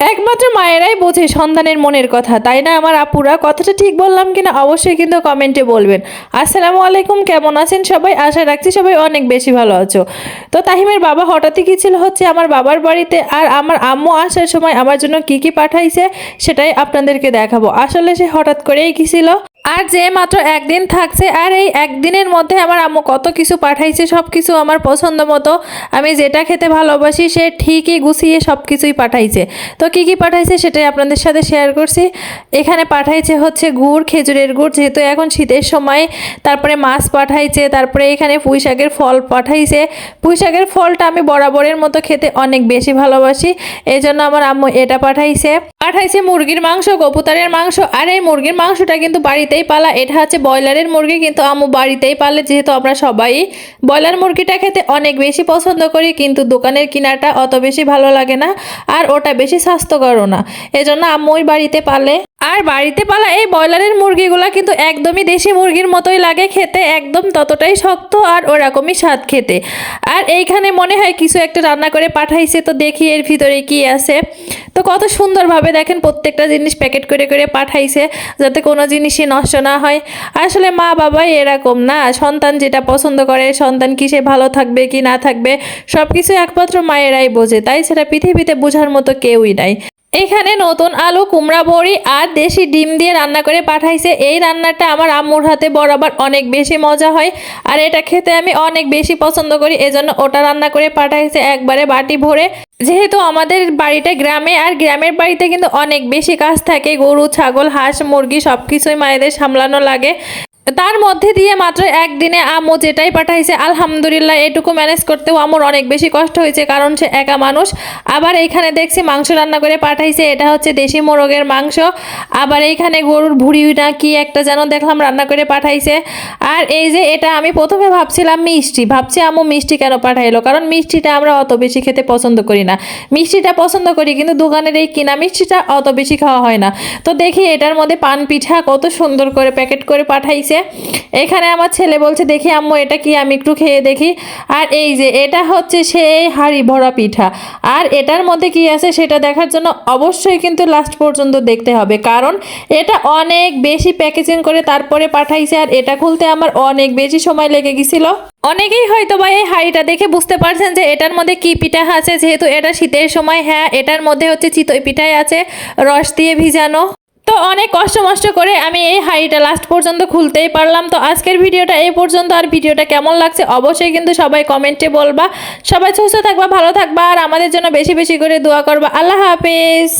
একমাত্র মায়েরাই বোঝে সন্তানের মনের কথা, তাই না আমার আপুরা? কথাটা ঠিক বললাম কিনা অবশ্যই কিন্তু কমেন্টে বলবেন। আসসালামু আলাইকুম, কেমন আছেন সবাই? আশা রাখছি সবাই অনেক বেশি ভালো আছো। তো তাহিমের বাবা হঠাৎই কী ছিল হচ্ছে আমার বাবার বাড়িতে আর আমার আম্মু আসার সময় আমার জন্য কি কি পাঠাইছে সেটাই আপনাদেরকে দেখাবো। আসলে সে হঠাৎ করেই গেছিল আর যে মাত্র একদিন থাকছে, আর এই একদিনের মধ্যে আমার আম্মু কত কিছু পাঠাইছে সব কিছু আমার পছন্দ মতো। আমি যেটা খেতে ভালোবাসি, সে ঠিকই গুছিয়ে সব কিছুই পাঠাইছে। তো কি কি পাঠাইছে সেটাই আপনাদের সাথে শেয়ার করছি। এখানে পাঠাইছে হচ্ছে গুড়, খেজুরের গুড়, যেহেতু এখন শীতের সময়, তারপরে মাছ পাঠাইছে, তারপরে এখানে পুঁই শাকের ফল পাঠাইছে। পুঁই শাকের ফলটা আমি বরাবরের মতো খেতে অনেক বেশি ভালোবাসি এই জন্য আমার আম্মু এটা পাঠাইছে। পাঠাইছে মুরগির মাংস, কবুতরের মাংস, আর এই মুরগির মাংসটা কিন্তু বাড়িতেই পালা। এটা হচ্ছে ব্রয়লারের মুরগি, কিন্তু আমু বাড়িতেই পালে, যেহেতু আমরা সবাই ব্রয়লার মুরগিটা খেতে অনেক বেশি পছন্দ করি, কিন্তু দোকানের কিনাটা অত বেশি ভালো লাগে না, আর ওটা বেশি স্বাস্থ্যকরও না। এজন্য ওই বাড়িতে পালে। আর বাড়িতে পালা এই ব্রয়লারের মুরগিগুলা কিন্তু একদমই দেশি মুরগির মতোই লাগে খেতে, একদম ততটাই শক্ত আর ওরকমই স্বাদ খেতে। আর এইখানে মনে হয় কিছু একটা রান্না করে পাঠাইছে, তো দেখি এর ভিতরে কি আছে। তো কত সুন্দরভাবে দেখেন প্রত্যেকটা জিনিস প্যাকেট করে করে পাঠাইছে, যাতে কোনো জিনিসই নষ্ট না হয়। আসলে মা বাবাই এরকম না, সন্তান যেটা পছন্দ করে, সন্তান কিসে ভালো থাকবে কি না থাকবে সব কিছু একমাত্র মায়েরাই বোঝে। তাই সেটা পৃথিবীতে বোঝার মতো কেউই নাই। এখানে নতুন আলু, কুমড়া, বড়ি আর দেশি ডিম দিয়ে রান্না করে পাঠাইছে। এই রান্নাটা আমার আম্মুর হাতে বরাবর অনেক বেশি মজা হয় আর এটা খেতে আমি অনেক বেশি পছন্দ করি। এজন্য ওটা রান্না করে পাঠাইছে একবারে বাটি ভরে। যেহেতু আমাদের বাড়িটা গ্রামে আর গ্রামের বাড়িতে কিন্তু অনেক বেশি কাজ থাকে। গরু, ছাগল, হাঁস, মুরগি সব কিছুই মায়েদের সামলানো লাগে। তার মধ্যে দিয়ে মাত্র একদিনে আম্মু যেটাই পাঠাইছে, আলহামদুলিল্লাহ এটুকু ম্যানেজ করতেও আমার অনেক বেশি কষ্ট হয়েছে কারণ সে একা মানুষ। আবার এইখানে দেখছি মাংস রান্না করে পাঠাইছে, এটা হচ্ছে দেশি মোরগের মাংস। আবার এইখানে গরুর ভুড়ি না কি একটা যেন দেখলাম রান্না করে পাঠাইছে। আর এই যে এটা আমি প্রথমে ভাবছিলাম মিষ্টি, ভাবছি আম্মু মিষ্টি কেন পাঠাইলো? কারণ মিষ্টিটা আমরা অত বেশি খেতে পছন্দ করি না। মিষ্টিটা পছন্দ করি কিন্তু দোকানের এই কিনা মিষ্টিটা অত বেশি খাওয়া হয় না। তো দেখি এটার মধ্যে পান পিঠা কত সুন্দর করে প্যাকেট করে পাঠাইছে। এখানে আমার ছেলে বলছে, দেখি আম্মু, এটা কি? আমি একটু খেয়ে দেখি। আর এই যে, এটা হচ্ছে সেই হাড়ি ভরা পিঠা। আর এটার মধ্যে কি আছে সেটা দেখার জন্য অবশ্যই কিন্তু লাস্ট পর্যন্ত দেখতে হবে। কারণ এটা অনেক বেশি প্যাকেজিং করে তারপরে পাঠাইছে, আর এটা খুলতে আমার অনেক বেশি সময় লেগে গেছিল। অনেকেই হয়তো বা এই হাঁড়িটা দেখে বুঝতে পারছেন যে এটার মধ্যে কি পিঠা আছে। যেহেতু এটা শীতের সময় হ্যাঁ এটার মধ্যে হচ্ছে চিতই পিঠাই আছে, রস দিয়ে ভিজানো। তো অনেক কষ্ট মষ্ট করে আমি এই হাঁড়িটা লাস্ট পর্যন্ত খুলতেই পারলাম। তো আজকের ভিডিওটা এই পর্যন্ত। আর ভিডিওটা কেমন লাগছে অবশ্যই কিন্তু সবাই কমেন্টে বলবা। সবাই সুস্থ থাকবা, ভালো থাকবা। আর আমাদের জন্য বেশি বেশি করে দোয়া করবা। আল্লাহ হাফেজ।